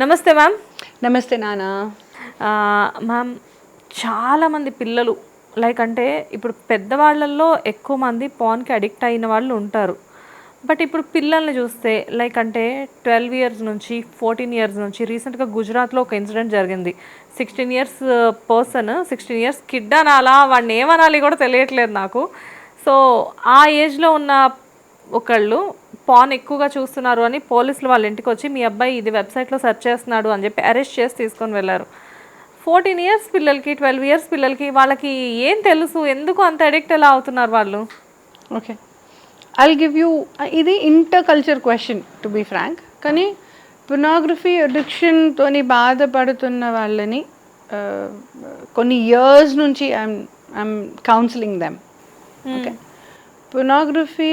నమస్తే మ్యామ్. నమస్తే నానా మ్యామ్ చాలామంది పిల్లలు లైక్ అంటే ఇప్పుడు పెద్దవాళ్ళల్లో ఎక్కువ మంది పాన్కి అడిక్ట్ అయిన వాళ్ళు ఉంటారు. బట్ ఇప్పుడు పిల్లల్ని చూస్తే లైక్ అంటే ట్వెల్వ్ ఇయర్స్ నుంచి ఫోర్టీన్ ఇయర్స్ నుంచి రీసెంట్గా గుజరాత్లో ఒక ఇన్సిడెంట్ జరిగింది. Sixteen years person sixteen years kid అనాలా వాడిని ఏమనాలి కూడా తెలియట్లేదు నాకు. సో ఆ ఏజ్లో ఉన్న ఒకళ్ళు పాన్ ఎక్కువగా చూస్తున్నారు అని పోలీసులు వాళ్ళ ఇంటికి వచ్చి మీ అబ్బాయి ఇది వెబ్సైట్లో సెర్చ్ చేస్తున్నాడు అని చెప్పి అరెస్ట్ చేసి తీసుకొని వెళ్ళారు. ఫోర్టీన్ ఇయర్స్ పిల్లలకి ట్వెల్వ్ ఇయర్స్ పిల్లలకి వాళ్ళకి ఏం తెలుసు? ఎందుకు అంత అడిక్ట్ ఎలా అవుతున్నారు వాళ్ళు? ఓకే. ఐ గివ్ యూ ఇది inter culture question to be frank కానీ పొనాగ్రఫీ అడిక్షన్తోని బాధపడుతున్న వాళ్ళని కొన్ని ఇయర్స్ నుంచి I'm I'm counselling them okay pornography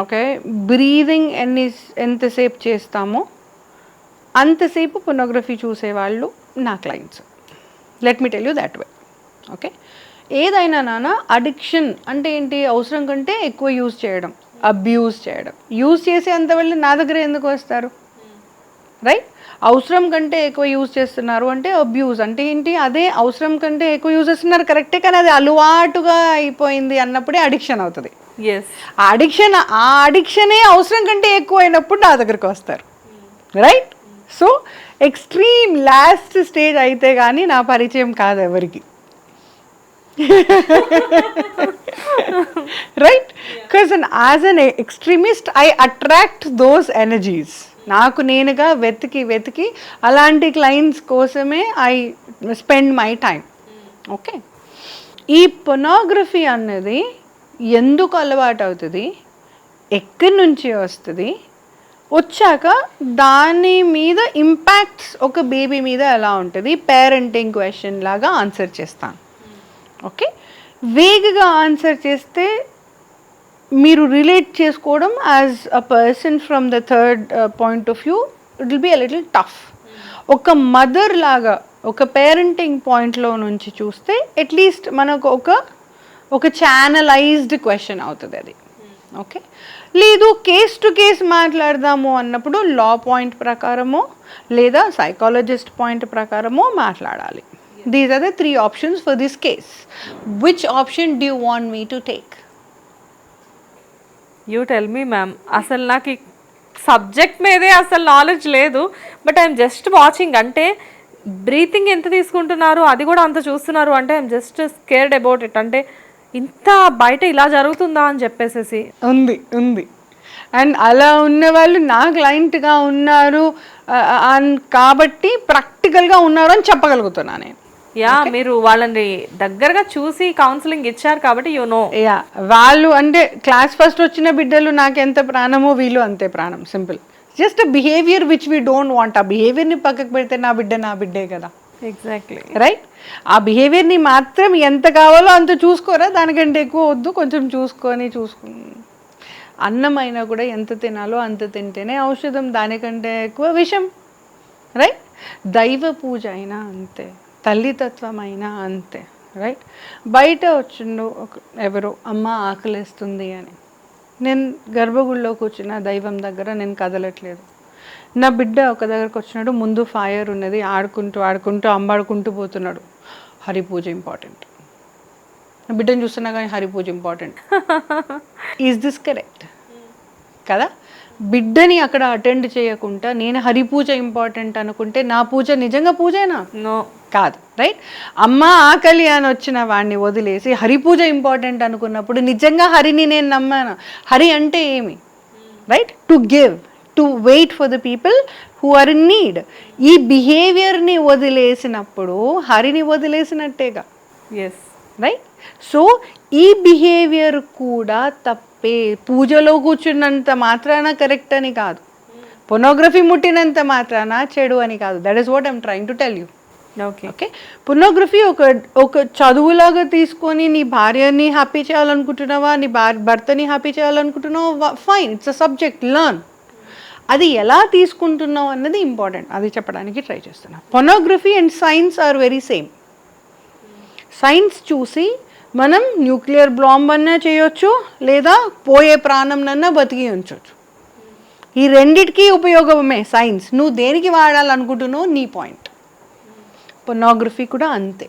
okay. Breathing ఎన్ని ఎంతసేపు చేస్తామో అంతసేపు పొనోగ్రఫీ చూసేవాళ్ళు నా clients. Let me tell you that way okay. ఏదైనా నాన్న అడిక్షన్ అంటే ఏంటి? అవసరం కంటే ఎక్కువ యూజ్ చేయడం అబ్యూజ్ చేయడం. యూజ్ చేసే అంత వాళ్ళు నా దగ్గర ఎందుకు వస్తారు? రైట్ అవసరం కంటే ఎక్కువ యూజ్ చేస్తున్నారు అంటే అబ్యూజ్. అంటే ఏంటి? అదే అవసరం కంటే ఎక్కువ యూజ్ చేస్తున్నారు. కరెక్టే కానీ అది అలవాటుగా అయిపోయింది అన్నప్పుడే అడిక్షన్ అవుతుంది. ఎస్ ఆ అడిక్షన్ ఆ అడిక్షనే అవసరం కంటే ఎక్కువ అయినప్పుడు నా దగ్గరకు వస్తారు. Right so extreme last stage అయితే కానీ నా పరిచయం కాదు ఎవరికి. Right because as an extremist I attract those energies నాకు నేనుగా వెతికి వెతికి అలాంటి క్లయింట్స్ కోసమే I spend my time okay ఈ పొనోగ్రఫీ అన్నది ఎందుకు అలవాటు అవుతుంది ఎక్కడి నుంచి వస్తుంది? వచ్చాక దాని మీద ఇంపాక్ట్స్ ఒక బేబీ మీద ఎలా ఉంటుంది? పేరెంటింగ్ క్వశ్చన్ లాగా ఆన్సర్ చేస్తాను. ఓకే వేగగా ఆన్సర్ చేస్తే మీరు రిలేట్ చేసుకోవడం as a person from the third point of view it will be a little tough ఒక మదర్ లాగా ఒక పేరెంటింగ్ పాయింట్లో నుంచి చూస్తే అట్లీస్ట్ మనకు ఒక ఒక ఛానలైజ్డ్ క్వశ్చన్ అవుతుంది అది. ఓకే లేదు కేస్ టు కేస్ మాట్లాడదాము అన్నప్పుడు లా పాయింట్ ప్రకారమో లేదా సైకాలజిస్ట్ పాయింట్ ప్రకారమో మాట్లాడాలి. These are the three options for this case which option do want me to take you tell me ma'am అసలు నాకు ఈ సబ్జెక్ట్ మీదే అసలు నాలెడ్జ్ లేదు. బట్ ఐఎమ్ జస్ట్ వాచింగ్ అంటే బ్రీతింగ్ ఎంత తీసుకుంటున్నారు? అది కూడా అంత చూస్తున్నారు. అంటే I'm just scared about it అంటే ఇంత బయట ఇలా జరుగుతుందా అని చెప్పేసేసి. ఉంది ఉంది. అండ్ అలా ఉన్న వాళ్ళు నా క్లయింట్గా ఉన్నారు. కాబట్టి ప్రాక్టికల్గా ఉన్నారు అని చెప్పగలుగుతున్నా నేను. యా మీరు వాళ్ళని దగ్గరగా చూసి కౌన్సిలింగ్ ఇచ్చారు కాబట్టి యు నో యా వాళ్ళు అంటే క్లాస్ ఫస్ట్ వచ్చిన బిడ్డలు నాకు ఎంత ప్రాణమో వీళ్ళు అంతే ప్రాణం simple just behaviour which we don't want ఆ బిహేవియర్ని పక్కకు పెడితే నా బిడ్డ నా బిడ్డే కదా. ఎగ్జాక్ట్లీ రైట్ ఆ బిహేవియర్ని మాత్రం ఎంత కావాలో అంత చూసుకోరా దానికంటే ఎక్కువ వద్దు కొంచెం చూసుకొని చూసుకు అన్నం అయినా కూడా ఎంత తినాలో అంత తింటేనే ఔషధం దానికంటే ఎక్కువ విషం. రైట్ దైవ పూజ అయినా అంతే. తల్లితత్వం అయినా అంతే రైట్ బయట వచ్చిండు ఒక ఎవరో అమ్మ ఆకలిస్తుంది అని. నేను గర్భగుడిలో కూర్చున్న దైవం దగ్గర నేను కదలట్లేదు. నా బిడ్డ ఒక దగ్గరకు వచ్చినాడు ముందు ఫైర్ ఉన్నది ఆడుకుంటూ ఆడుకుంటూ అంబాడుకుంటూ పోతున్నాడు. హరి పూజ ఇంపార్టెంట్. నా బిడ్డను చూస్తున్నా కానీ Hari puja important. Is this correct కదా? బిడ్డని అక్కడ అటెండ్ చేయకుండా నేను హరి పూజ ఇంపార్టెంట్ అనుకుంటే నా పూజ నిజంగా పూజేనా? నో. కాదు. రైట్? అమ్మ ఆకలి అని వచ్చిన వాడిని వదిలేసి హరి పూజ ఇంపార్టెంట్ అనుకున్నప్పుడు నిజంగా హరిని నేను నమ్మాను? హరి అంటే ఏమి? Right? To give to wait for the people who are in need. ఈ బిహేవియర్ని వదిలేసినప్పుడు హరిని వదిలేసినట్టేగా? Yes right? సో ఈ బిహేవియర్ కూడా తప్పే పూజలో కూర్చున్నంత మాత్రాన కరెక్ట్ అని కాదు. పొనోగ్రఫీ ముట్టినంత మాత్రాన చెడు అని కాదు. That is what I'm trying to tell you okay okay pornography ఒక ఒక చదువులాగా తీసుకొని నీ భార్యని హ్యాపీ చేయాలనుకుంటున్నావా నీ భార్ భర్తని happy చేయాలనుకుంటున్నావా fine it's a subject learn అది ఎలా తీసుకుంటున్నావు అన్నది ఇంపార్టెంట్ అది చెప్పడానికి ట్రై చేస్తున్నా. Pornography and science are very same science చూసి మనం న్యూక్లియర్ బ్లాంబ్ అన్నా చేయొచ్చు లేదా పోయే ప్రాణంనన్నా బతికి ఉంచవచ్చు ఈ రెండిటికీ ఉపయోగమే సైన్స్. నువ్వు దేనికి వాడాలనుకుంటున్నావు నీ పాయింట్. పొర్నోగ్రఫీ కూడా అంతే.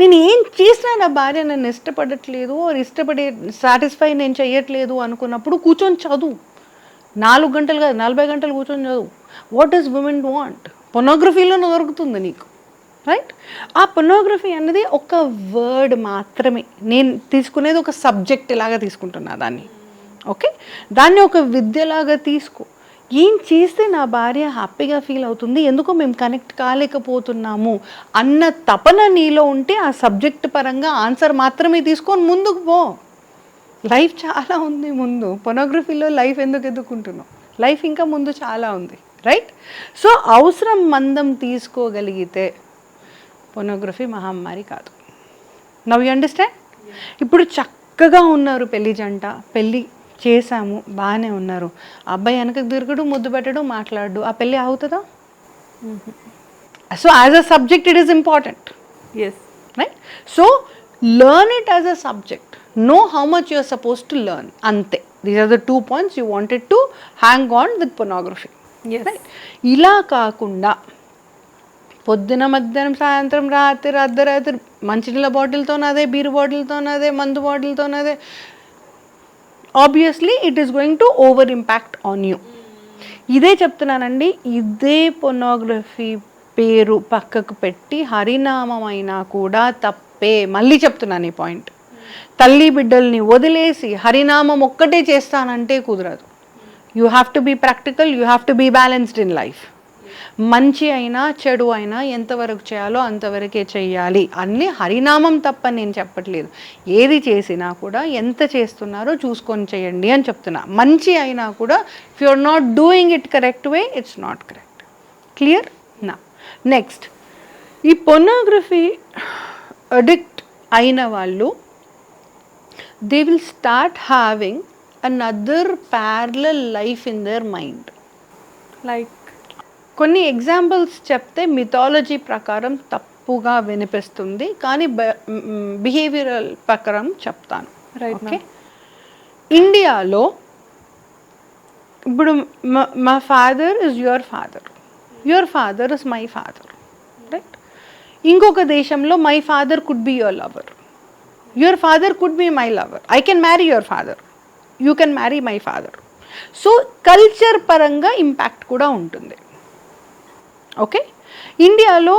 నేను ఏం చేసినా నా భార్య నన్ను ఇష్టపడట్లేదు ఇష్టపడే సాటిస్ఫై నేను చేయట్లేదు అనుకున్నప్పుడు కూర్చొని చదువు. నాలుగు గంటలు కాదు నలభై గంటలు కూర్చొని చదువు. వాట్ ఈస్ ఉమెన్ వాంట్ పొర్నోగ్రఫీలోనే దొరుకుతుంది నీకు. రైట్ ఆ పొర్నోగ్రఫీ అన్నది ఒక వర్డ్ మాత్రమే. నేను తీసుకునేది ఒక సబ్జెక్ట్ లాగా తీసుకుంటున్నా దాన్ని. ఓకే దాన్ని ఒక విద్యలాగా తీసుకో. ఏం చేస్తే నా భార్య హ్యాపీగా ఫీల్ అవుతుంది? ఎందుకో మేము కనెక్ట్ కాలేకపోతున్నాము అన్న తపన నీలో ఉంటే ఆ సబ్జెక్ట్ పరంగా ఆన్సర్ మాత్రమే తీసుకొని ముందుకు పో. లైఫ్ చాలా ఉంది ముందు. పొనోగ్రఫీలో లైఫ్ ఎందుకు ఎదుర్కొంటున్నావు? లైఫ్ ఇంకా ముందు చాలా ఉంది. రైట్ సో అవసరం మందం తీసుకోగలిగితే పొనోగ్రఫీ మహమ్మారి కాదు. నవ్ యూ అండర్స్టాండ్ ఇప్పుడు చక్కగా ఉన్నారు పెళ్ళి జంట పెళ్ళి చేశాము బాగానే ఉన్నారు. అబ్బాయి వెనకకు తిరగడు ముద్దు పెట్టడు మాట్లాడు. ఆ పెళ్ళి అవుతుందా so as a subject it is important yes right so learn it as a subject know how much you're suppose to learn అంతే these are the two points you wanted to hang on with pornography yes ఇలా కాకుండా పొద్దున మధ్యాహ్నం సాయంత్రం రాత్రి అర్ధరాత్రి మంచినీళ్ళ బాటిల్తోనదే beer బాటిల్తోనదే మందు బాటిల్తోనదే obviously it is going to over impact on you ఇదే చెప్తున్నానండి. ఇదే పొనోగ్రఫీ పేరు పక్కకు పెట్టి హరినామైనా కూడా తప్పే. మళ్ళీ చెప్తున్నాను ఈ పాయింట్. తల్లి బిడ్డల్ని వదిలేసి హరినామం ఒక్కటే చేస్తానంటే కుదరదు. You have to be practical you have to be balanced in life మంచి అయినా చెడు అయినా ఎంతవరకు చేయాలో అంతవరకే చేయాలి అన్నీ హరినామం తప్ప నేను చెప్పట్లేదు. ఏది చేసినా కూడా ఎంత చేస్తున్నారో చూసుకొని చేయండి అని చెప్తున్నా. మంచి అయినా కూడా if you are not doing it correct way it's not correct clear నా. నెక్స్ట్ ఈ పొనోగ్రఫీ అడిక్ట్ అయిన వాళ్ళు they will start having another parallel life in their mind like కొన్ని ఎగ్జాంపుల్స్ చెప్తే మిథాలజీ ప్రకారం తప్పుగా వినిపిస్తుంది కానీ బిహేవియరల్ ప్రకారం చెప్తాను. Right, ఓకే ఇండియాలో ఇప్పుడు మా- మా father is your father your father is my father right ఇంకొక దేశంలో my father could be your lover your father could be my lover I can marry your father you can marry my father so culture పరంగా impact కూడా ఉంటుంది. Okay? ఇండియాలో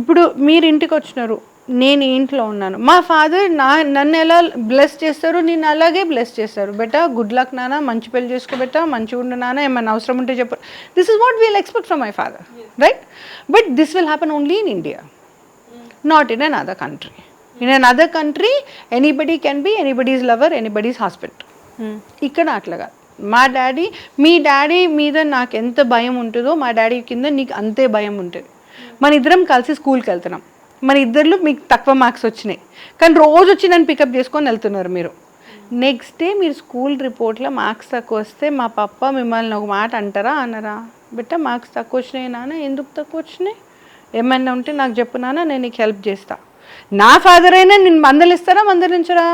ఇప్పుడు మీరు ఇంటికి వచ్చినారు నేను ఇంట్లో ఉన్నాను. మా ఫాదర్ నా నన్ను ఎలా బ్లెస్ చేస్తారు నేను అలాగే బ్లెస్ చేస్తారు. బెటా గుడ్ లక్ నాన్న మంచి పెళ్ళి చేసుకో బెటా మంచిగా ఉండు నాన్న ఏమైనా అవసరం ఉంటే చెప్పు. This is what we'll expect from my father right but this will happen only in India not in an other country in an other country anybody can be anybody's lover anybody's husband ఇక్కడ అట్లాగా మా daddy మీ daddy మీద నాకు ఎంత భయం ఉంటుందో మా daddy కింద నీకు అంతే భయం ఉంటుంది. మన ఇద్దరం కలిసి స్కూల్కి వెళ్తున్నాం. మన ఇద్దరు మీకు తక్కువ మార్క్స్ వచ్చినాయి. కానీ రోజు వచ్చి నన్ను పికప్ చేసుకొని వెళ్తున్నారు మీరు. నెక్స్ట్ డే మీరు స్కూల్ రిపోర్ట్లో మార్క్స్ తక్కువ వస్తే మా పప్ప మిమ్మల్ని ఒక మాట అంటారా అన్నారా బిడ్డ మార్క్స్ తక్కువ వచ్చినాయి నాన్న ఎందుకు తక్కువ వచ్చినాయి? ఏమైనా ఉంటే నాకు చెప్పు నాన్న నేను నీకు హెల్ప్ చేస్తా. నా ఫాదర్ అయినా నేను మందలిస్తారా మందలించరా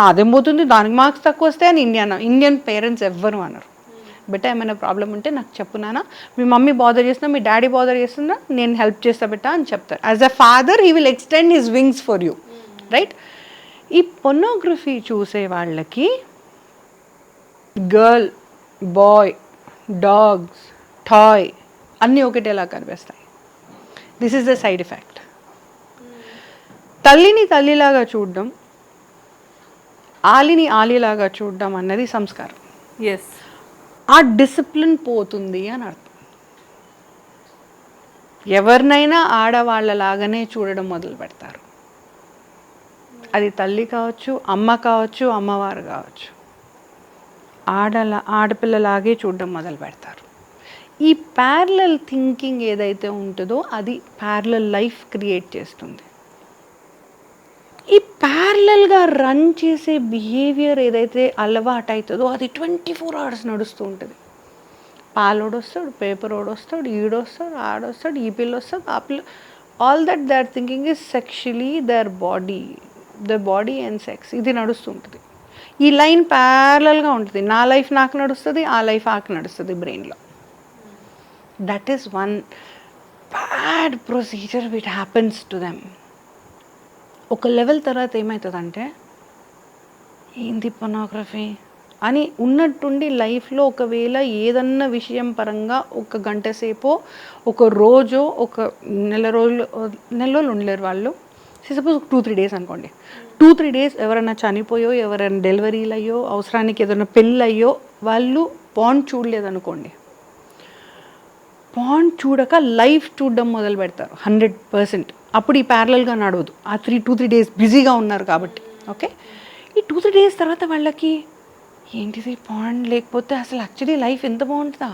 నాదేం పోతుంది దానికి మార్క్స్ తక్కువ వస్తే అని ఇండియన్ ఇండియన్ పేరెంట్స్ ఎవ్వరు అన్నారు బిడ్డ ఏమైనా ప్రాబ్లం ఉంటే నాకు చెప్పు నాన్న. మీ మమ్మీ బాదర్ చేస్తున్నా మీ డాడీ బాదర్ చేస్తున్నా నేను హెల్ప్ చేస్తా బిడ్డ అని చెప్తారు. As a father he will extend his wings for you right ఈ పొనోగ్రఫీ చూసే వాళ్ళకి గర్ల్ బాయ్ డాగ్స్ టాయ్ అన్నీ ఒకటేలా కనిపిస్తాయి. This is the side effect తల్లిని తల్లిలాగా చూడడం ఆలిని ఆలిలాగా చూడడం అన్నది సంస్కారం. ఎస్ ఆ డిసిప్లిన్ పోతుంది అని అర్థం. ఎవరినైనా ఆడవాళ్ళలాగానే చూడడం మొదలు పెడతారు. అది తల్లి కావచ్చు అమ్మ కావచ్చు అమ్మవారు కావచ్చు. ఆడల ఆడపిల్లలాగే చూడడం మొదలు పెడతారు. ఈ ప్యారలల్ థింకింగ్ ఏదైతే ఉంటుందో అది ప్యారలల్ లైఫ్ క్రియేట్ చేస్తుంది. ఈ ప్యారలల్గా రన్ చేసే బిహేవియర్ ఏదైతే అలవాటు అవుతుందో అది ట్వంటీ ఫోర్ అవర్స్ నడుస్తూ ఉంటుంది. పాలోడు వస్తాడు పేపర్ ఓడు వస్తాడు ఈడొస్తాడు ఆడొస్తాడు ఈ పిల్ల వస్తాడు ఆ పిల్ల all that their thinking is sexually their body the body and sex ఇది నడుస్తుంటుంది ఈ లైన్ ప్యారలల్గా ఉంటుంది. నా లైఫ్ నాకు నడుస్తుంది ఆ లైఫ్ ఆకు నడుస్తుంది బ్రెయిన్లో that is one bad procedure which happens to them ఒక లెవెల్ తర్వాత ఏమవుతుందంటే ఏంది పొనోగ్రఫీ అని ఉన్నట్టుండి లైఫ్లో ఒకవేళ ఏదన్నా విషయం పరంగా ఒక గంట సేపో ఒక రోజో ఒక నెల రోజులు నెల రోజులు ఉండలేరు వాళ్ళు. సపోజ్ టూ త్రీ డేస్ అనుకోండి. టూ త్రీ డేస్ ఎవరైనా చనిపోయో ఎవరైనా డెలివరీలు అయ్యో అవసరానికి ఏదైనా పెళ్ళి అయ్యో వాళ్ళు పాండ్ చూడలేదనుకోండి. పాండ్ చూడక లైఫ్ చూడడం మొదలు పెడతారు హండ్రెడ్ పర్సెంట్. అప్పుడు ఈ ప్యారలల్గా నడవదు. ఆ త్రీ టూ త్రీ డేస్ బిజీగా ఉన్నారు కాబట్టి. ఓకే? ఈ టూ త్రీ డేస్ తర్వాత వాళ్ళకి ఏంటిది పాండ్ లేకపోతే అసలు యాక్చువల్లీ లైఫ్ ఎంత బాగుంటుందా?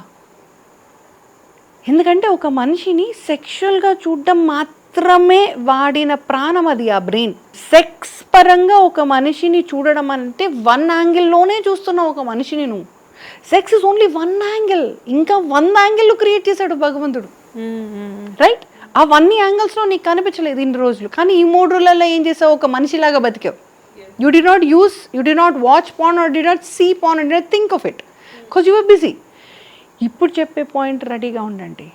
ఎందుకంటే ఒక మనిషిని సెక్షువల్గా చూడడం మాత్రమే వాడిన ప్రాణం అది ఆ బ్రెయిన్ సెక్స్ పరంగా ఒక మనిషిని చూడడం అంటే వన్ యాంగిల్లోనే చూస్తున్నావు ఒక మనిషిని నువ్వు. Sex is only one angle ఇంకా వంద యాంగిల్ క్రియేట్ చేశాడు భగవంతుడు. రైట్ అవన్నీ యాంగిల్స్లో నీకు కనిపించలేదు ఇన్ని రోజులు. కానీ ఈ మూడు రోజులలో ఏం చేసావు? ఒక మనిషిలాగా బతికావు. You did not use you did not watch porn or did not see porn or did not think of it because you're busy ఇప్పుడు చెప్పే పాయింట్ రెడీగా ఉండండి.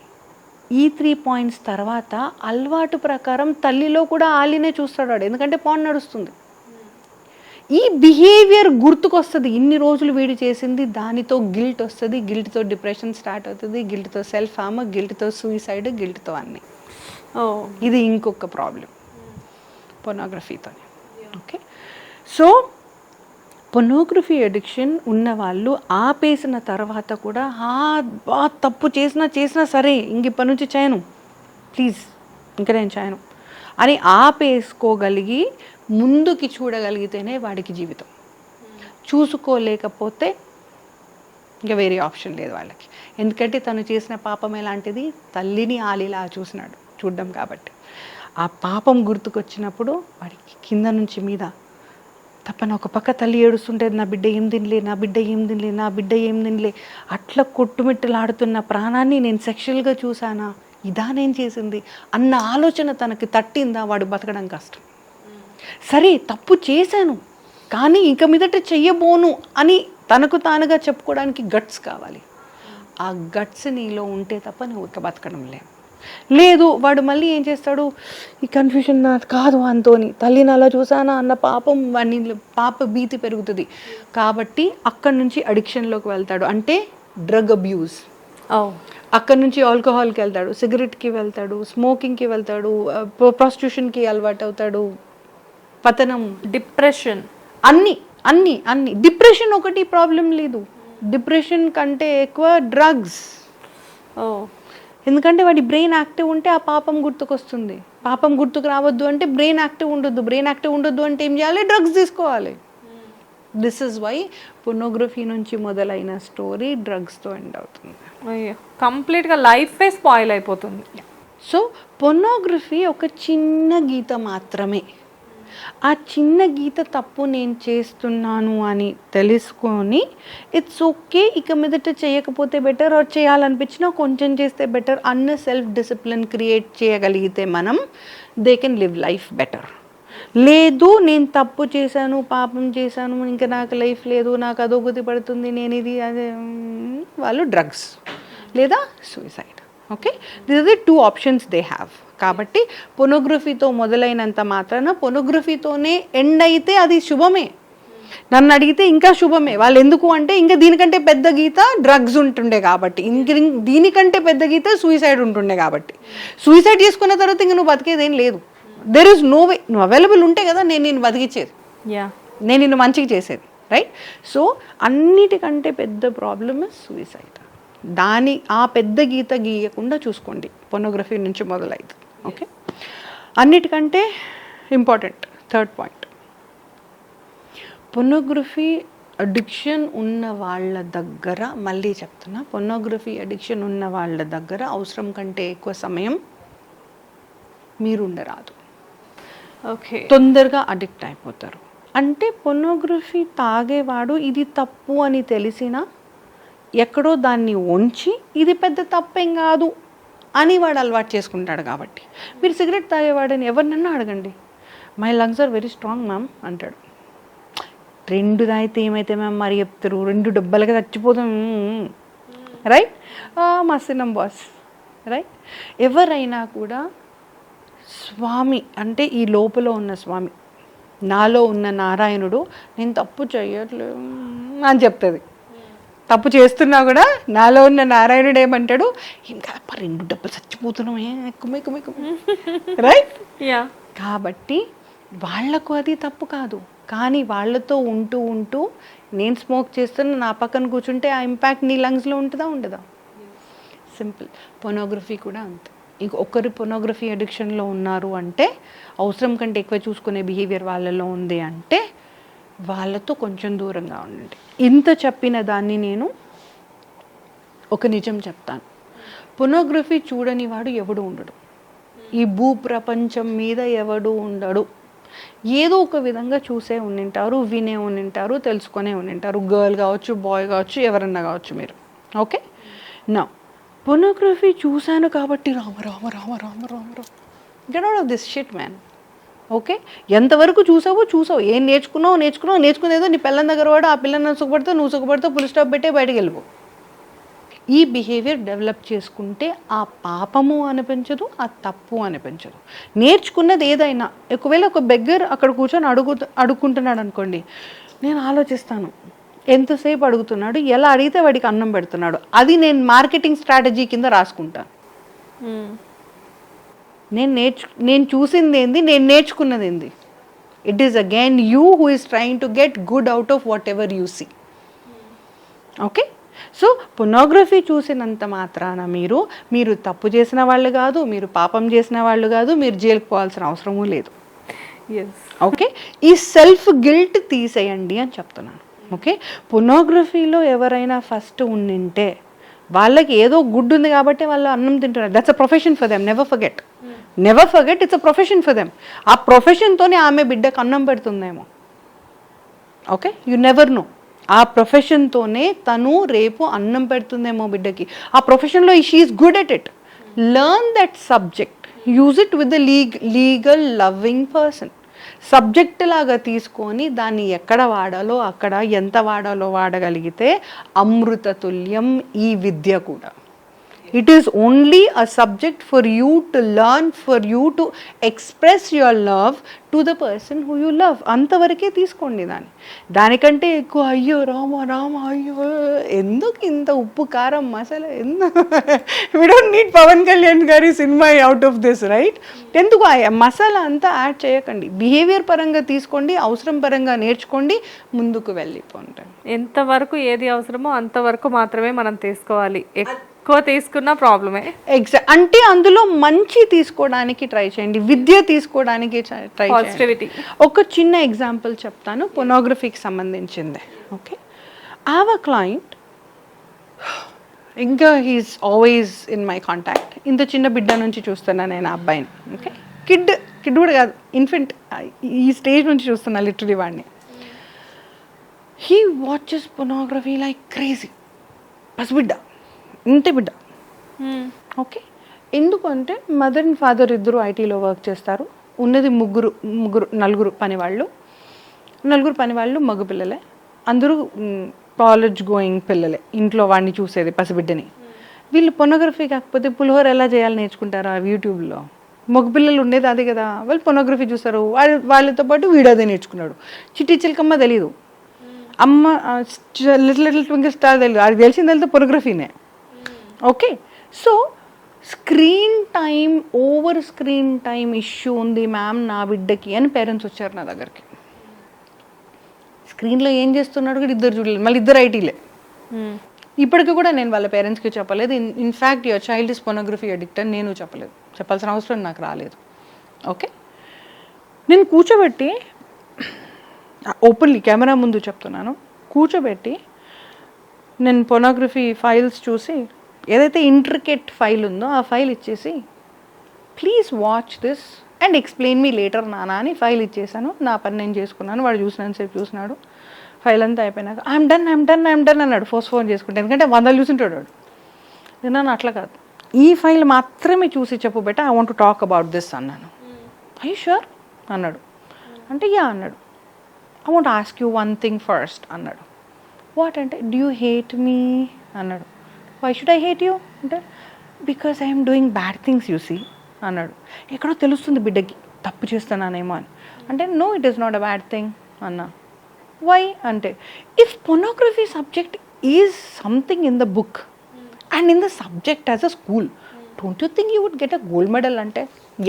ఈ త్రీ పాయింట్స్ తర్వాత అలవాటు ప్రకారం తల్లిలో కూడా ఆలినే చూస్తాడు వాడు. ఎందుకంటే పాన్ నడుస్తుంది. ఈ బిహేవియర్ గుర్తుకొస్తుంది. ఇన్ని రోజులు వీడు చేసింది దానితో గిల్ట్ వస్తుంది. గిల్ట్తో డిప్రెషన్ స్టార్ట్ అవుతుంది. గిల్ట్తో సెల్ఫ్ హామ్ గిల్ట్తో సూయిసైడ్ గిల్ట్తో అన్నీ. ఇది ఇంకొక ప్రాబ్లం. పొనోగ్రఫీతో ఓకే సో పొనోగ్రఫీ అడిక్షన్ ఉన్న వాళ్ళు ఆపేసిన తర్వాత కూడా "ఆ, బా తప్పు చేసినా చేసినా సరే ఇంక ఇప్పటి నుంచి చేయను. ప్లీజ్ ఇంక నేను చేయను. అని ఆపేసుకోగలిగి ముందుకి చూడగలిగితేనే వాడికి జీవితం. చూసుకోలేకపోతే ఇంకా వేరే ఆప్షన్ లేదు వాళ్ళకి. ఎందుకంటే తను చేసిన పాపం ఎలాంటిది? తల్లిని ఆలిలా చూసినాడు. చూడ్డం కాబట్టి. ఆ పాపం గుర్తుకొచ్చినప్పుడు వాడికి కింద నుంచి మీద తప్పని ఒక పక్క తల్లి ఏడుస్తుంటే నా బిడ్డ ఏం తినలే నా బిడ్డ ఏం తినలే నా బిడ్డ ఏం తినలే అట్లా కొట్టుమిట్టలాడుతున్న ప్రాణాన్ని నేను సెక్షువల్గా చూసానా ఇదా నేను చేసింది? అన్న ఆలోచన తనకి తట్టిందా? వాడు బతకడం కష్టం. సరే తప్పు చేశాను కానీ ఇక మీదట చెయ్యబోను అని తనకు తానుగా చెప్పుకోవడానికి గట్స్ కావాలి. ఆ గట్స్ నీలో ఉంటే తప్ప నువ్వు ఇక బతకడం లేవు లేదు వాడు మళ్ళీ ఏం చేస్తాడు? ఈ కన్ఫ్యూషన్ నాది కాదు అంతోని తల్లిని అలా చూసానా అన్న పాపం వాడిని పాప భీతి పెరుగుతుంది. కాబట్టి అక్కడి నుంచి అడిక్షన్లోకి వెళ్తాడు. అంటే డ్రగ్ అబ్యూస్ అక్కడి నుంచి ఆల్కహాల్కి వెళ్తాడు సిగరెట్కి వెళ్తాడు స్మోకింగ్కి వెళ్తాడు ప్రాస్టిట్యూషన్కి అలవాటు అవుతాడు పతనం. డిప్రెషన్ అన్ని అన్ని అన్ని. డిప్రెషన్ ఒకటి ప్రాబ్లం లేదు. డిప్రెషన్ కంటే ఎక్కువ డ్రగ్స్ ఓ. ఎందుకంటే వాడి బ్రెయిన్ యాక్టివ్ ఉంటే ఆ పాపం గుర్తుకొస్తుంది. పాపం గుర్తుకు రావద్దు అంటే బ్రెయిన్ యాక్టివ్ ఉండొద్దు. బ్రెయిన్ యాక్టివ్ ఉండొద్దు అంటే ఏం చేయాలి? డ్రగ్స్ తీసుకోవాలి. దిస్ ఇస్ వై పొనోగ్రఫీ నుంచి మొదలైన స్టోరీ డ్రగ్స్తో ఎండ్ అవుతుంది. అయ్యో కంప్లీట్గా లైఫే స్పాయిల్ అయిపోతుంది. సో పొనోగ్రఫీ ఒక చిన్న గీత మాత్రమే. ఆ చిన్న గీత తప్పు నేను చేస్తున్నాను అని తెలుసుకొని ఇట్స్ ఓకే ఇక మీదట చేయకపోతే బెటర్ ఆర్ చేయాలనిపించినా కొంచెం చేస్తే బెటర్ అన్న సెల్ఫ్ డిసిప్లిన్ క్రియేట్ చేయగలిగితే మనం they can live life better లేదు నేను తప్పు చేశాను పాపం చేశాను ఇంకా నాకు లైఫ్ లేదు నాకు అదోగతి పడుతుంది నేను ఇది అదే వాళ్ళు డ్రగ్స్ లేదా suicide okay this the two options they have కాబట్టి పొనోగ్రఫీతో మొదలైనంత మాత్రాన పొనోగ్రఫీతోనే ఎండ్ అయితే అది శుభమే. నన్ను అడిగితే ఇంకా శుభమే. వాళ్ళు ఎందుకు అంటే ఇంకా దీనికంటే పెద్ద గీత డ్రగ్స్ ఉంటుండే కాబట్టి. ఇంక దీనికంటే పెద్ద గీత సూసైడ్ ఉంటుండే కాబట్టి. సూసైడ్ చేసుకున్న తర్వాత ఇంక నువ్వు బతికేదేం లేదు. దెర్ ఇస్ నో వే నువ్వు అవైలబుల్ ఉంటే కదా నేను నేను బతికిచ్చేది. యా నేను నిన్ను మంచిగా చేసేది. రైట్ సో అన్నిటికంటే పెద్ద ప్రాబ్లమ్ సూసైడ్ దాని ఆ పెద్ద గీత గీయకుండా చూసుకోండి. పొనోగ్రఫీ నుంచి మొదలైంది. ఓకే అన్నిటికంటే important third point. Pornography addiction ఉన్న వాళ్ళ దగ్గర మళ్ళీ చెప్తున్నా పొనోగ్రఫీ అడిక్షన్ ఉన్న వాళ్ళ దగ్గర అవసరం కంటే ఎక్కువ సమయం మీరు ఉండరాదు ఓకే తొందరగా అడిక్ట్ అయిపోతారు. అంటే పొనోగ్రఫీ తాగేవాడు ఇది తప్పు అని తెలిసినా ఎక్కడో దాన్ని ఉంచి ఇది పెద్ద తప్పేం కాదు. అని వాడు అలవాటు చేసుకుంటాడు కాబట్టి. మీరు సిగరెట్ తాగేవాడని ఎవరినన్నా అడగండి. My lungs are very strong ma'am అంటాడు. రెండు తాగితే ఏమైతే మ్యామ్ మరి చెప్తారు? రెండు డబ్బాలుగా చచ్చిపోతాం. రైట్ మా సిన్నం బాస్ రైట్ ఎవరైనా కూడా స్వామి అంటే ఈ లోపల ఉన్న స్వామి నాలో ఉన్న నారాయణుడు నేను తప్పు చేయట్లేదు అని చెప్తుంది. తప్పు చేస్తున్నా కూడా నాలో ఉన్న నారాయణుడు ఏమంటాడు? ఏం కాదప్ప రెండు డబ్బులు చచ్చిపోతున్నాం ఏ ఎక్కువ ఎక్కువ ఎక్కువ రైట్ యా. కాబట్టి వాళ్ళకు అది తప్పు కాదు. కానీ వాళ్ళతో ఉంటూ ఉంటూ నేను స్మోక్ చేస్తున్న నా పక్కన కూర్చుంటే ఆ ఇంపాక్ట్ నీ లంగ్స్లో ఉంటుందా ఉండదా? సింపుల్. పొనోగ్రఫీ కూడా అంతే. ఇంక ఒకరు పొనోగ్రఫీ అడిక్షన్లో ఉన్నారు అంటే అవసరం కంటే ఎక్కువ చూసుకునే బిహేవియర్ వాళ్ళలో ఉంది అంటే వాళ్ళతో కొంచెం దూరంగా ఉండండి. ఇంత చెప్పిన దాన్ని నేను ఒక నిజం చెప్తాను. పొనోగ్రఫీ చూడని వాడు ఎవడు ఉండడు. ఈ భూ ప్రపంచం మీద ఎవడు ఉండడు. ఏదో ఒక విధంగా చూసే ఉండింటారు వినే ఉండింటారు తెలుసుకునే ఉండింటారు. గర్ల్ కావచ్చు బాయ్ కావచ్చు ఎవరన్నా కావచ్చు మీరు. ఓకే? నా పొనోగ్రఫీ చూశాను కాబట్టి Rama Rama Rama Rama Rama Rama. Get out of this shit man okay? ఎంతవరకు చూసావో చూసావు. ఏం నేర్చుకున్నావు నేర్చుకున్నావు నేర్చుకునేదో నీ పిల్లల దగ్గర వాడు ఆ పిల్లని సుఖపడితే నువ్వు సుఖపడితే పులి స్టాప్ పెట్టే బయటకు వెళ్ళిపో. ఈ బిహేవియర్ డెవలప్ చేసుకుంటే ఆ పాపము అనిపించదు ఆ తప్పు అనిపించదు. నేర్చుకున్నది ఏదైనా ఒకవేళ ఒక బెగ్గర్ అక్కడ కూర్చొని అడుగు అడుక్కుంటున్నాడు అనుకోండి నేను ఆలోచిస్తాను ఎంతసేపు అడుగుతున్నాడు ఎలా అడిగితే వాడికి అన్నం పెడుతున్నాడు అది నేను మార్కెటింగ్ స్ట్రాటజీ కింద రాసుకుంటాను. నేను నేర్చు నేను చూసింది ఏంది నేను నేర్చుకున్నది ఏంది it is again you who is trying to get good out of whatever you see okay so pornography చూసినంత మాత్రాన మీరు మీరు తప్పు చేసిన వాళ్ళు కాదు మీరు పాపం చేసిన వాళ్ళు కాదు మీరు జైలుకు పోవాల్సిన అవసరమూ లేదు. ఓకే ఈ సెల్ఫ్ గిల్ట్ తీసేయండి అని చెప్తున్నాను. ఓకే పొనోగ్రఫీలో ఎవరైనా ఫస్ట్ ఉండింటే వాళ్ళకి ఏదో గుడ్ ఉంది కాబట్టి వాళ్ళు అన్నం తింటున్నారు. That's a profession for them never forget never forget it's a profession for them ఆ ప్రొఫెషన్తోనే ఆమె బిడ్డకు అన్నం పెడుతుందేమో. ఓకే యు నెవర్ నో ఆ ప్రొఫెషన్తోనే తను రేపు అన్నం పెడుతుందేమో బిడ్డకి. ఆ ప్రొఫెషన్లో she is good at it learn that subject use it with the league legal loving person subject లాగా తీసుకొని దాన్ని ఎక్కడ వాడాలో అక్కడ ఎంత వాడాలో వాడగలిగితే అమృత తుల్యం ఈ విద్య కూడా. It is only a subject for you to learn for you to express your love to the person who you love అంతవరకే తీసుకోండి దాన్ని. దానికంటే ఎక్కువ అయ్యో రామ రామ అయ్యో ఎందుకు ఇంత ఉప్పు కారం మసాలా ఎందుకు we don't need Pawan Kalyan గారి cinema out of this right ఎందుకు? మసాలా అంతా యాడ్ చేయకండి. బిహేవియర్ పరంగా తీసుకోండి అవసరం పరంగా నేర్చుకోండి ముందుకు వెళ్ళిపోండి. ఎంతవరకు ఏది అవసరమో అంతవరకు మాత్రమే మనం తీసుకోవాలి. ఎక్కువ తీసుకున్న ప్రాబ్లమే. ఎగ్జా అంటే అందులో మంచి తీసుకోవడానికి ట్రై చేయండి విద్య తీసుకోవడానికి ట్రై పాజిటివిటీ ఒక చిన్న ఎగ్జాంపుల్ చెప్తాను పొనోగ్రఫీకి సంబంధించింది ఓకే ఆవ క్లయింట్ ఇంకా he's always in my contact ఇంత చిన్న బిడ్డ నుంచి చూస్తున్నా నేను అబ్బాయిని ఓకే కిడ్ కిడ్ కూడా కాదు ఇన్ఫెంట్ ఈ స్టేజ్ నుంచి చూస్తున్నా లిటరలీ వాడిని. He watches pornography like crazy పసిబిడ్డ. ఇంటి బిడ్డ. ఓకే? ఎందుకంటే మదర్ అండ్ ఫాదర్ ఇద్దరు ఐటీలో వర్క్ చేస్తారు. ఉన్నది ముగ్గురు ముగ్గురు నలుగురు పనివాళ్ళు. నలుగురు పనివాళ్ళు మగ పిల్లలే. అందరూ కాలేజ్ గోయింగ్ పిల్లలే. ఇంట్లో వాడిని చూసేది పసిబిడ్డని. వీళ్ళు పొనోగ్రఫీ కాకపోతే పులిహోర ఎలా చేయాలి నేర్చుకుంటారా యూట్యూబ్లో? మగపిల్లలు ఉండేది అదే కదా. వాళ్ళు పొనోగ్రఫీ చూస్తారు. వాళ్ళ వాళ్ళతో పాటు వీడు అదే నేర్చుకున్నాడు. చిట్టి చిలకమ్మ తెలియదు అమ్మ లిటిల్ లిటిల్ ట్వింకిల్ స్టార్ తెలియదు అది తెలిసింది వెళ్తే పొనోగ్రఫీనే okay so screen time over screen time issue ఉంది మ్యామ్ నా బిడ్డకి అని పేరెంట్స్ వచ్చారు నా దగ్గరికి. స్క్రీన్లో ఏం చేస్తున్నాడు కూడా ఇద్దరు చూడలేదు. మళ్ళీ ఇద్దరు ఐటీలే ఇప్పటికి కూడా నేను వాళ్ళ పేరెంట్స్కి చెప్పలేదు. In in fact your child is pornography addict అని నేను చెప్పలేదు. చెప్పాల్సిన అవసరం నాకు రాలేదు. ఓకే నేను కూర్చోబెట్టి ఓపెన్లీ కెమెరా ముందు చెప్తున్నాను. కూర్చోబెట్టి నేను పొనోగ్రఫీ ఫైల్స్ చూసి ఏదైతే ఇంట్రికేట్ ఫైల్ ఉందో ఆ ఫైల్ ఇచ్చేసి please watch this and explain me later నానా అని ఫైల్ ఇచ్చేసాను. నా పని నేను చేసుకున్నాను. వాడు చూసినంతసేపు చూసినాడు. ఫైల్ అంతా అయిపోయినాక I'm done I'm done I'm done అన్నాడు. ఫోర్స్ ఫోన్ చేసుకుంటే ఎందుకంటే వందలు చూసింటాడు వాడు. నేను అట్లా కాదు. ఈ ఫైల్ మాత్రమే చూసి చెప్పు బెట I want to talk about this అన్నాను. ఐ షూర్ అన్నాడు. అంటే యా అన్నాడు. I want ask you one thing first అన్నాడు. వాట్ అంటే డూ యూ హేట్ మీ అన్నాడు. Why should I hate you అంటే because I'm doing bad things you see అన్నాడు. ఎక్కడో తెలుస్తుంది బిడ్డకి తప్పు చేస్తున్నానేమో అని. అంటే no it is not a bad thing అన్నా. వై అంటే if pornography subject is something in the book and in the subject as a school don't you think you would get a gold medal అంటే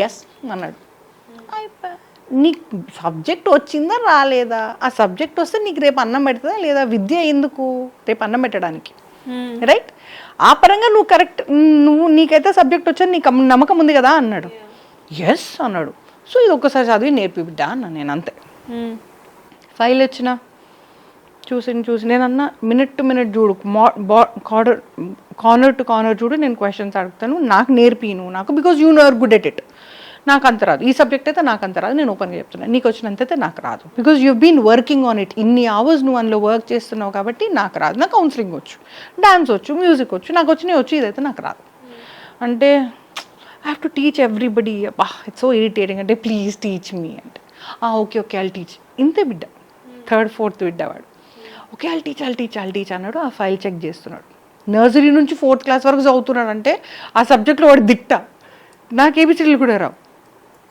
yes అన్నాడు. నీకు subject వచ్చిందా రాలేదా? ఆ subject వస్తే నీకు రేపు అన్నం పెడుతుందా లేదా? విద్య ఎందుకు? రేపు అన్నం పెట్టడానికి. రైట్ ఆ పరంగా నువ్వు కరెక్ట్ నువ్వు నీకైతే సబ్జెక్ట్ వచ్చని నీకు నమ్మకం ఉంది కదా అన్నాడు. ఎస్ అన్నాడు. సో ఇది ఒక్కసారి చదివి నేర్పి బిడ్డ అన్నా నేను అంతే. ఫైల్ ఇచ్చిన చూసి చూసి నేను అన్న మినిట్ టు మినిట్ చూడు కార్నర్ కార్నర్ టు కార్నర్ చూడు నేను క్వశ్చన్స్ అడుగుతాను నాకు నేర్పి నువ్వు నాకు because you know are good at it నాకు అంత రాదు. ఈ సబ్జెక్ట్ అయితే నాకు అంత రాదు. నేను ఓపెన్గా చెప్తున్నాను నీకు వచ్చినంత అయితే నాకు రాదు. Because you been working on it ఇన్ని అవర్స్ నువ్వు అందులో వర్క్ చేస్తున్నావు కాబట్టి నాకు రాదు. నాకు కౌన్సిలింగ్ వచ్చు డాన్స్ వచ్చు మ్యూజిక్ వచ్చు నాకు వచ్చినవి వచ్చి ఇదైతే నాకు రాదు. అంటే I have to teach everybody అబ్బా ఇట్స్ సో ఇరిటేటింగ్ అంటే ప్లీజ్ టీచ్ మీ అంటే. ఓకే ఓకే ఐల్ టీచ్ ఇంతే బిడ్డ. థర్డ్ ఫోర్త్ బిడ్డ వాడు. Okay I'll teach I'll teach I'll teach అన్నాడు. ఆ ఫైల్ చెక్ చేస్తున్నాడు. నర్సరీ నుంచి ఫోర్త్ క్లాస్ వరకు చదువుతున్నాడు అంటే ఆ సబ్జెక్ట్లో వాడు దిట్ట. నాకు ఏబిసిడీలు కూడా రావు.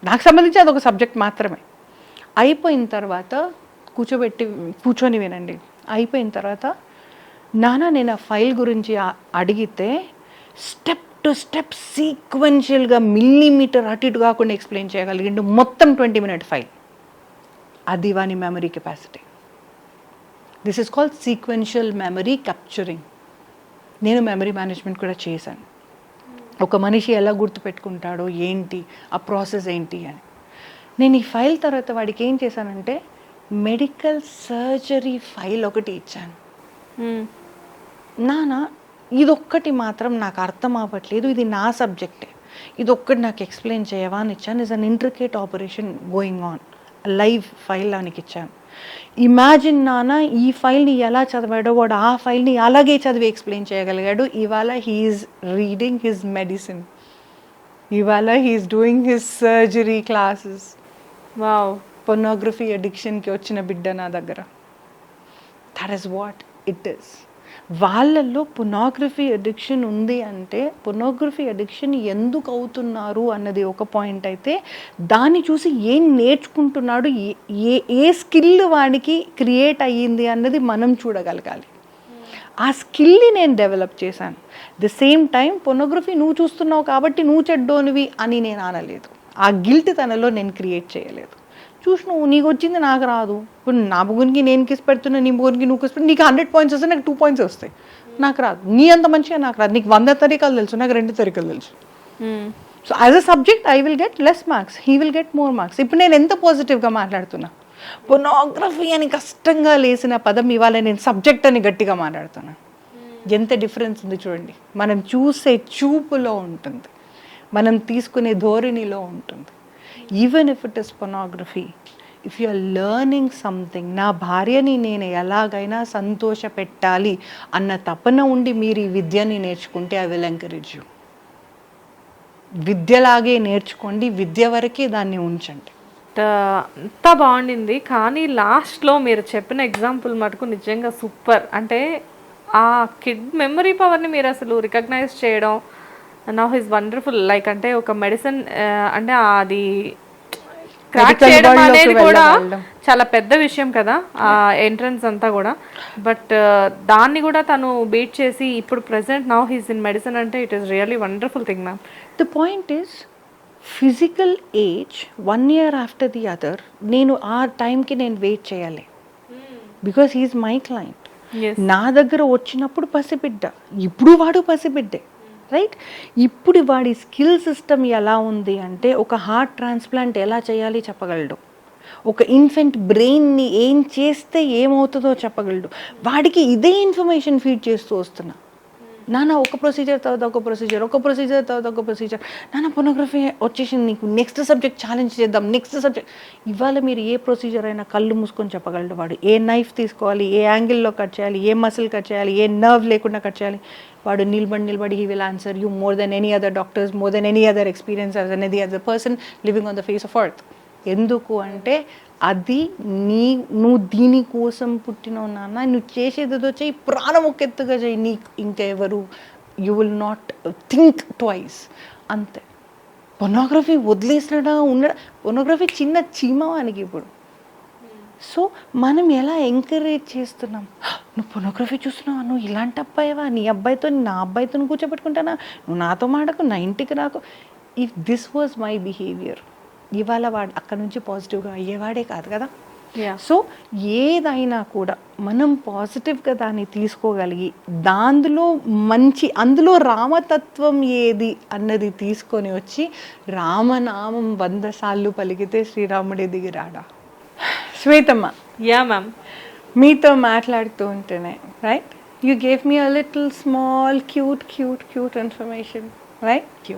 నాకు సంబంధించి అదొక సబ్జెక్ట్ మాత్రమే. అయిపోయిన తర్వాత కూర్చోబెట్టి కూర్చొని వినండి. అయిపోయిన తర్వాత నానా నేను ఆ ఫైల్ గురించి అడిగితే స్టెప్ టు స్టెప్ సీక్వెన్షియల్గా మిల్లీమీటర్ అటు ఇటు కాకుండా ఎక్స్ప్లెయిన్ చేయగలిగిండు మొత్తం ట్వంటీ మినిట్ ఫైల్. అది వాని memory capacity this is called sequential memory capturing నేను మెమరీ మేనేజ్మెంట్ కూడా చేశాను. ఒక మనిషి ఎలా గుర్తుపెట్టుకుంటాడో ఏంటి ఆ ప్రాసెస్ ఏంటి అని. నేను ఈ ఫైల్ తర్వాత వాడికి ఏం చేశానంటే మెడికల్ సర్జరీ ఫైల్ ఒకటి ఇచ్చాను. నాన్న ఇదొక్కటి మాత్రం నాకు అర్థం అవ్వట్లేదు ఇది నా సబ్జెక్టే. ఇదొక్కటి నాకు ఎక్స్ప్లెయిన్ చేయవా అని ఇచ్చాను. Is an intricate operation going on live file దానికి ఇచ్చాను. ఇమాజిన్ నాన్న ఈ ఫైల్ని ఎలా చదివాడో వాడు ఆ ఫైల్ని అలాగే చదివి ఎక్స్ప్లెయిన్ చేయగలిగాడు. ఇవాళ he is reading his medicine ఇవాళ he is doing his surgery classes wow pornography అడిక్షన్కి వచ్చిన బిడ్డ నా దగ్గర. That is what it is వాళ్ళల్లో పొనోగ్రఫీ అడిక్షన్ ఉంది అంటే పొనోగ్రఫీ అడిక్షన్ ఎందుకు అవుతున్నారు అన్నది ఒక పాయింట్ అయితే దాన్ని చూసి ఏం నేర్చుకుంటున్నాడు ఏ- ఏ ఏ స్కిల్ వాడికి క్రియేట్ అయ్యింది అన్నది మనం చూడగలగాలి. ఆ స్కిల్ని నేను డెవలప్ చేశాను. ది సేమ్ టైం పొనోగ్రఫీ నువ్వు చూస్తున్నావు కాబట్టి నువ్వు చెడ్డోనివి అని నేను అనలేదు. ఆ గిల్ట్ తనలో నేను క్రియేట్ చేయలేదు. చూసి నువ్వు నీకు వచ్చింది నాకు రాదు. ఇప్పుడు నా ముగ్గురికి నేను కిస్ పెడుతున్నా నీ ముగ్గురికి నువ్వు కిస్ నీకు హండ్రెడ్ పాయింట్స్ వస్తే నాకు టూ పాయింట్స్ వస్తాయి. నాకు రాదు. నీ అంత మంచిగా నాకు రాదు. నీకు వంద తరీకాలు తెలుసు నాకు రెండు తరీకాలు తెలుసు. So as a subject I will get less marks he will get more marks ఇప్పుడు నేను ఎంత పాజిటివ్గా మాట్లాడుతున్నా? పొనోగ్రఫీ అని కష్టంగా లేసిన పదం ఇవాళ నేను సబ్జెక్ట్ అని గట్టిగా మాట్లాడుతున్నా. ఎంత డిఫరెన్స్ ఉంది చూడండి. మనం చూసే చూపులో ఉంటుంది. మనం తీసుకునే ధోరణిలో ఉంటుంది. Even if it is pornography if you are learning something నా భార్యని నేను ఎలాగైనా సంతోష పెట్టాలి అన్న తపన ఉండి మీరు ఈ విద్యని నేర్చుకుంటే ఐ విల్ ఎంకరేజ్ యూ విద్యలాగే నేర్చుకోండి విద్య వరకే దాన్ని ఉంచండి. అంత బాగుండింది. కానీ లాస్ట్లో మీరు చెప్పిన ఎగ్జాంపుల్ మటుకు నిజంగా సూపర్ అంటే ఆ కిడ్ మెమరీ పవర్ని మీరు అసలు రికగ్నైజ్ చేయడం నా హిస్ వండర్ఫుల్ లైక్ అంటే ఒక మెడిసిన్ అంటే అది క్రాక్ చేయడం అనేది కూడా. చాలా పెద్ద విషయం కదా ఆ ఎంట్రన్స్ అంతా కూడా. బట్ దాన్ని కూడా తను బీట్ చేసి ఇప్పుడు present now he's in medicine అంటే it is really wonderful thing ma'am the point is physical age one year after the other నేను ఆ టైంకి నేను వెయిట్ చేయాలి. బికాస్ హీఈస్ మై క్లయింట్ నా దగ్గర వచ్చినప్పుడు పసిబిడ్డ. ఇప్పుడు వాడు పసిబిడ్డే. రైట్ ఇప్పుడు వాడి స్కిల్ సిస్టమ్ ఎలా ఉంది అంటే ఒక హార్ట్ ట్రాన్స్ప్లాంట్ ఎలా చేయాలి చెప్పగలడు. ఒక ఇన్ఫెంట్ బ్రెయిన్ని ఏం చేస్తే ఏమవుతుందో చెప్పగలడు. వాడికి ఇదే ఇన్ఫర్మేషన్ ఫీడ్ చేస్తూ వస్తున్నా. నాన్న ఒక ప్రొసీజర్ తర్వాత ఒక ప్రొసీజర్ ఒక ప్రొసీజర్ తర్వాత ఒక ప్రొసీజర్ నాన్న ఫోనోగ్రఫీ వచ్చేసింది నీకు. నెక్స్ట్ సబ్జెక్ట్ ఛాలెంజ్ చేద్దాం. నెక్స్ట్ సబ్జెక్ట్ ఇవాళ మీరు ఏ ప్రొసీజర్ అయినా కళ్ళు మూసుకొని చెప్పగలడు వాడు. ఏ నైఫ్ తీసుకోవాలి ఏ యాంగిల్లో కట్ చేయాలి ఏ మసిల్ కట్ చేయాలి ఏ నర్వ్ లేకుండా కట్ చేయాలి. వాడు నిలబడి నిలబడి he will answer you more than any other doctors more than any other experience అనేది other person living on the face of earth ఎందుకు అంటే అది నీ నువ్వు దీనికోసం పుట్టినవు నాన్న. నువ్వు చేసేదేదో చెయ్యి ప్రాణం ఒక ఎత్తుగా చెయ్యి. నీ ఇంకెవరు you will not think twice అంతే. పొనోగ్రఫీ వదిలేసినడా ఉన్న పొనోగ్రఫీ చిన్న చీమ వానికి ఇప్పుడు. సో మనం ఎలా ఎంకరేజ్ చేస్తున్నాం? నువ్వు పొనోగ్రఫీ చూస్తున్నావా? నువ్వు ఇలాంటి అబ్బాయివా? నీ అబ్బాయితో నా అబ్బాయితో కూర్చోబెట్టుకుంటానా? నువ్వు నాతో మాటకు నా ఇంటికి రాకు. If this was my behaviour ఇవాళ వాడు అక్కడ నుంచి పాజిటివ్గా అయ్యేవాడే కాదు కదా. సో ఏదైనా కూడా మనం పాజిటివ్గా దాన్ని తీసుకోగలిగి దాంట్లో మంచి అందులో రామతత్వం ఏది అన్నది తీసుకొని వచ్చి రామనామం వంద సార్లు పలికితే శ్రీరాముడి దిగి రాడా శ్వేతమ్మ. యా మ్యామ్ మీతో మాట్లాడుతూ ఉంటేనే right you gave me a little small cute cute cute information right you